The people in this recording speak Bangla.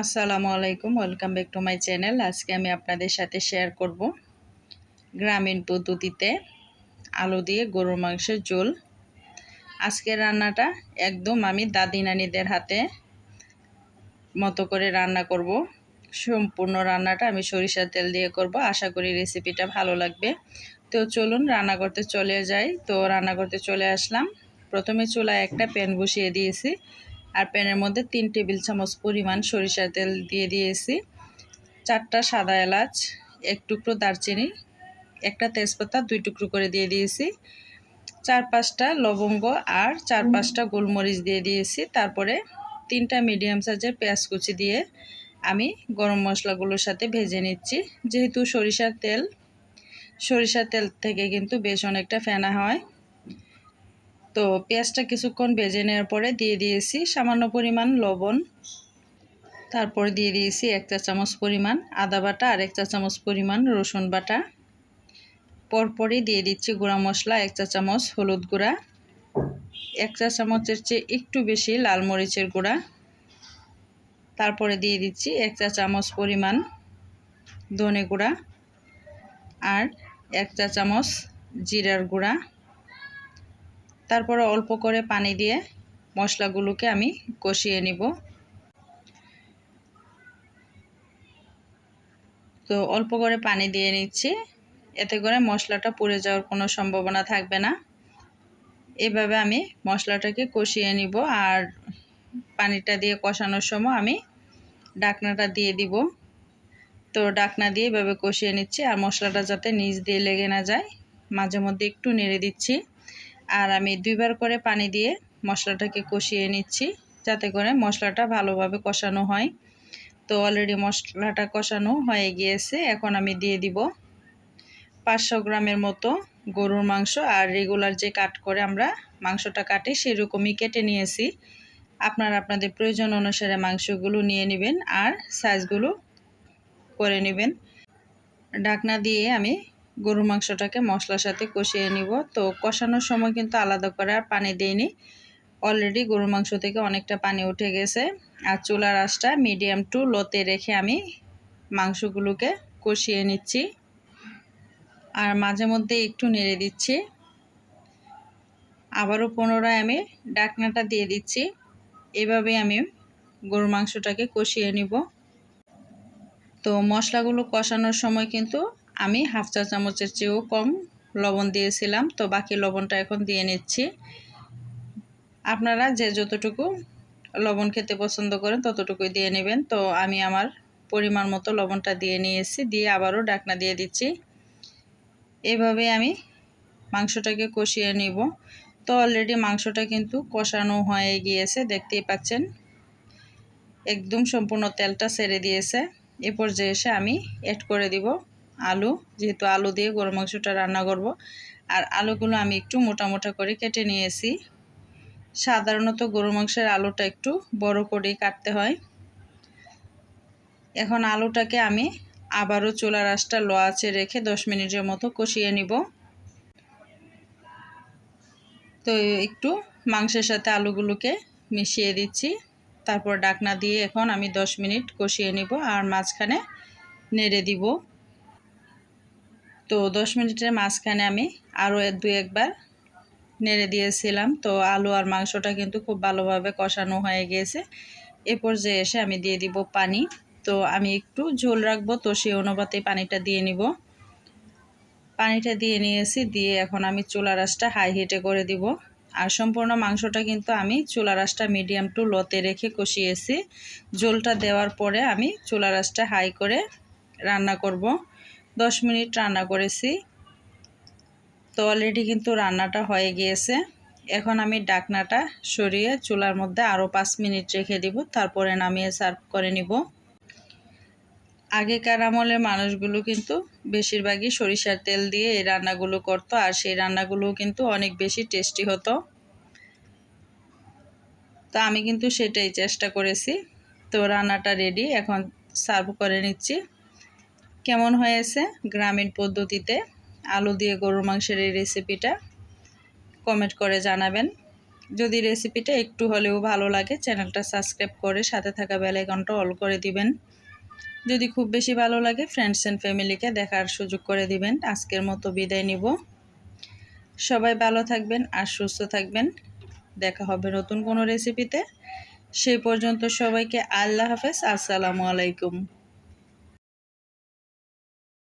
আসসালামু আলাইকুম, welcome back to my channel. আজকে আমি আপনাদের সাথে শেয়ার করব গ্রামীণ পদ্ধতিতে আলু দিয়ে গরুর মাংসের ঝোল। আজকের রান্নাটা একদম আমি দাদি নানিদের হাতে মতো করে রান্না করব। সম্পূর্ণ রান্নাটা আমি সরিষার তেল দিয়ে করব। আশা করি রেসিপিটা ভালো লাগবে। তো চলুন, রান্না করতে চলে যাই। তো রান্না করতে চলে আসলাম। প্রথমে চুলায় একটা প্যান বসিয়ে দিয়েছি। আর প্যানের মধ্যে তিন টেবিল চামচ পরিমাণ সরিষার তেল দিয়ে দিয়েছি। চারটা সাদা এলাচ, এক টুকরো দারচিনি, একটা তেজপাতা দুই টুকরো করে দিয়ে দিয়েছি। চার পাঁচটা লবঙ্গ আর চার পাঁচটা গোলমরিচ দিয়ে দিয়েছি। তারপরে তিনটা মিডিয়াম সাইজের পেঁয়াজ কুচি দিয়ে আমি গরম মশলাগুলোর সাথে ভেজে নিচ্ছি। যেহেতু সরিষার তেল সরিষার তেল থেকে কিন্তু বেশ অনেকটা ফেনা হয়। তো পেঁয়াজটা কিছুক্ষণ ভেজে নেওয়ার পরে দিয়ে দিয়েছি সামান্য পরিমাণ লবণ। তারপর দিয়ে দিয়েছি এক চা চামচ পরিমাণ আদা বাটা আর এক চা চামচ পরিমাণ রসুন বাটা। পরপরই দিয়ে দিচ্ছি গুঁড়া মশলা এক চা চামচ হলুদ গুঁড়া, এক চা চামচের চেয়ে একটু বেশি লাল মরিচের গুঁড়া। তারপরে দিয়ে দিচ্ছি এক চা চামচ পরিমাণ ধনে গুঁড়া আর এক চা চামচ জিরার গুঁড়া। তারপরে অল্প করে পানি দিয়ে মশলাগুলোকে আমি কষিয়ে নিব। তো অল্প করে পানি দিয়ে নিচ্ছি। এতে করে মশলাটা পুড়ে যাওয়ার কোনো সম্ভাবনা থাকবে না। এভাবে আমি মশলাটাকে কষিয়ে নিব আর পানিটা দিয়ে কষানোর সময় আমি ডাকনাটা দিয়ে দিব। তো ডাকনা দিয়ে এভাবে কষিয়ে নিচ্ছি আর মশলাটা যাতে নিচ দিয়ে লেগে না যায় মাঝে মধ্যে একটু নেড়ে দিচ্ছি। আর আমি দুইবার করে পানি দিয়ে মশলাটাকে কষিয়ে নিচ্ছি, যাতে করে মশলাটা ভালোভাবে কষানো হয়। তো অলরেডি মশলাটা কষানো হয়ে গিয়েছে, এখন আমি দিয়ে দিব পাঁচশো গ্রামের মতো গরুর মাংস। আর রেগুলার যে কাট করে আমরা মাংসটা কাটি, সেরকমই কেটে নিয়েছি। আপনারা আপনাদের প্রয়োজন অনুসারে মাংসগুলো নিয়ে নেবেন আর সাইজগুলো করে নেবেন। ঢাকনা দিয়ে আমি গরুর মাংসটাকে মশলার সাথে কষিয়ে নিব। তো কষানোর সময় কিন্তু আলাদা করে আর পানি দিইনি। অলরেডি গরুর মাংস থেকে অনেকটা পানি উঠে গেছে। আর চুলার আঁচটা মিডিয়াম টু লোতে রেখে আমি মাংসগুলোকে কষিয়ে নিচ্ছি। আর মাঝে মধ্যে একটু নেড়ে দিচ্ছি। আবারও পুনরায় আমি ডাকনাটা দিয়ে দিচ্ছি। এভাবে আমি গরুর মাংসটাকে কষিয়ে নিব। তো মশলাগুলো কষানোর সময় কিন্তু আমি হাফ চা চামচের চেয়েও কম লবণ দিয়েছিলাম, তো বাকি লবণটা এখন দিয়ে নিচ্ছি। আপনারা যে যতটুকু লবণ খেতে পছন্দ করেন ততটুকুই দিয়ে নেবেন। তো আমি আমার পরিমাণ মতো লবণটা দিয়ে নিয়েছি, দিয়ে আবারও ডাকনা দিয়ে দিচ্ছি। এভাবে আমি মাংসটাকে কষিয়ে নিব। তো অলরেডি মাংসটা কিন্তু কষানো হয়ে গিয়েছে, দেখতেই পাচ্ছেন। একদম সম্পূর্ণ তেলটা ছেড়ে দিয়েছে। এ পর্যায়ে এসে আমি অ্যাড করে দিব। আলু, যেহেতু আলু দিয়ে গরু মাংসটা রান্না করব। আর আলুগুলো আমি একটু মোটা মোটা করে কেটে নিয়েছি। সাধারণত গরু মাংসের আলুটা একটু বড় করে কাটতে হয়। এখন আলুটাকে আমি আবারও চুলার আঁচটা লো আছে রেখে দশ মিনিটের মতো কষিয়ে নিব। তো একটু মাংসের সাথে আলুগুলোকে মিশিয়ে দিচ্ছি। তারপর ডাকনা দিয়ে এখন আমি দশ মিনিট কষিয়ে নিব আর মাঝখানে নেড়ে দিব। তো দশ মিনিটের মাঝখানে আমি আরও দু একবার নেড়ে দিয়েছিলাম। তো আলু আর মাংসটা কিন্তু খুব ভালোভাবে কষানো হয়ে গিয়েছে এ পর্যায়ে এসে আমি দিয়ে দিব পানি। তো আমি একটু ঝোল রাখব, তো সেই অনুপাতে পানিটা দিয়ে নিব। পানিটা দিয়ে নিয়েছি, দিয়ে এখন আমি চুলা রাসটা হাই হিটে করে দিব। আর সম্পূর্ণ মাংসটা কিন্তু আমি চুলা রাসটা মিডিয়াম টু লোতে রেখে কষিয়েছি। ঝোলটা দেওয়ার পরে আমি চুলা রাসটা হাই করে রান্না করব। দশ মিনিট রান্না করেছি। তো অলরেডি কিন্তু রান্নাটা হয়ে গিয়েছে। এখন আমি ডাকনাটা সরিয়ে চুলার মধ্যে আরও পাঁচ মিনিট রেখে দিব, তারপরে নামিয়ে সার্ভ করে নিব। আগেকার আমলের মানুষগুলো কিন্তু বেশিরভাগই সরিষার তেল দিয়ে এই রান্নাগুলো করতো, আর সেই রান্নাগুলো কিন্তু অনেক বেশি টেস্টি হতো। তো আমি কিন্তু সেটাই চেষ্টা করেছি। তো রান্নাটা রেডি এখন সার্ভ করে নিচ্ছি। কেমন হয়েছে গ্রামীণ পদ্ধতিতে? আলু দিয়ে গরুর মাংসের এই রেসিপিটা কমেন্ট করে জানাবেন। যদি রেসিপিটা একটু হলেও ভালো লাগে চ্যানেলটা সাবস্ক্রাইব করে সাথে থাকা বেল আইকনটা অল করে দিবেন। যদি খুব বেশি ভালো লাগে ফ্রেন্ডস অ্যান্ড ফ্যামিলিকে দেখার সুযোগ করে দিবেন। আজকের মতো বিদায় নিব। সবাই ভালো থাকবেন আর সুস্থ থাকবেন। দেখা হবে নতুন কোনো রেসিপিতে সেই পর্যন্ত সবাইকে আল্লাহ হাফেজ। আসসালামু আলাইকুম।